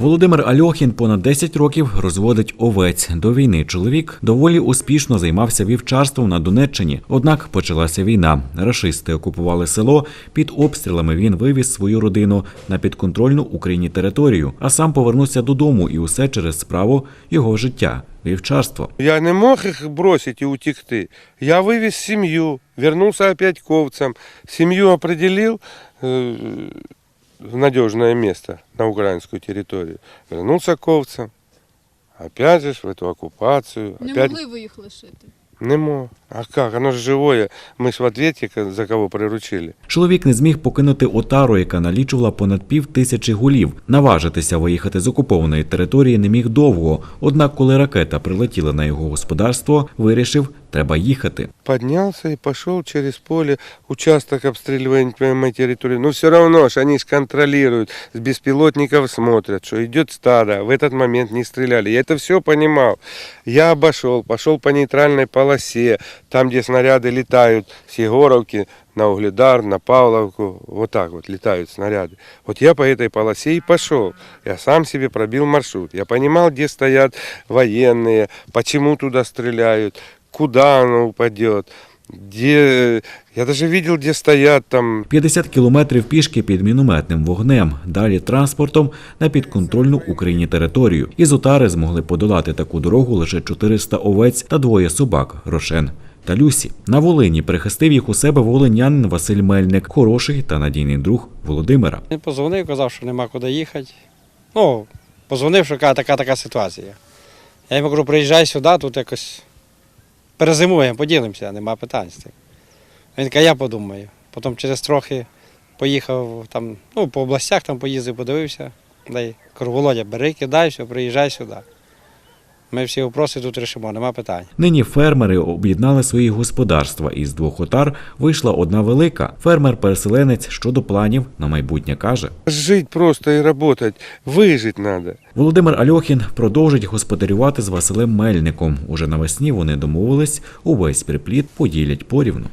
Володимир Альохін понад 10 років розводить овець. До війни чоловік доволі успішно займався вівчарством на Донеччині. Однак почалася війна. Рашисти окупували село. Під обстрілами він вивіз свою родину на підконтрольну Україні територію, а сам повернувся додому і усе через справу його життя вівчарство. Я не мог их бросить и утекти. Я вывез семью, вернулся опять к овцам. Семью определил э, в надежное место на украинскую территорию. Вернулся к овцам. Опять же в эту оккупацию. Не опять... могли ви їх лишити. Не мог. А как? Оно же живое. Мы ж в ответе за кого приручили. Чоловік не зміг покинути отару, яка налічувала понад пів тисячі гулів. Наважитися виїхати з окупованої території не міг довго. Однак, коли ракета прилетіла на його господарство, вирішив, треба їхати. Поднялся и пошел через поле. Участок обстреливания моей территории. Но все равно ж они ж контролируют. С беспилотников смотрят, что идет стадо. В этот момент не стреляли. Я это все понимал. Я обошел, пошел по нейтральной полосе. Там, где снаряды летают с Егоровки на Угледар, на Павловку. Вот так вот летают снаряды. Вот я по этой полосе и пошел. Я сам себе пробил маршрут. Я понимал, где стоят военные, почему туда стреляют, куда оно упадет, где... Я даже видел, где стоят там 50 кілометрів пішки під мінометним вогнем, далі транспортом на підконтрольну Україні територію. Із Отари змогли подолати таку дорогу лише 400 овець та двоє собак Рошен та Люсі. На Волині прихистив їх у себе волинянин Василь Мельник, хороший та надійний друг Володимира. Він позвонив, казав, що нема куди їхати. Ну, позвонив, що така така ситуація. Я йому кажу, приїжджай сюди, тут якось перезимуємо, поділимося, нема питань з тим. Він каже, я подумаю. Потім через трохи поїхав там, ну, по областях там поїздив, подивився. Дай, кажу, Володя, бери, кидай, все, приїжджай сюди. Ми всі вопроси тут рішимо, нема питань. Нині фермери об'єднали свої господарства. Із двох отар вийшла одна велика. Фермер-переселенець щодо планів на майбутнє каже. жить просто и работать. Выжить надо. Володимир Альохін продовжить господарювати з Василем Мельником. Уже навесні вони домовились увесь припліт поділять порівну.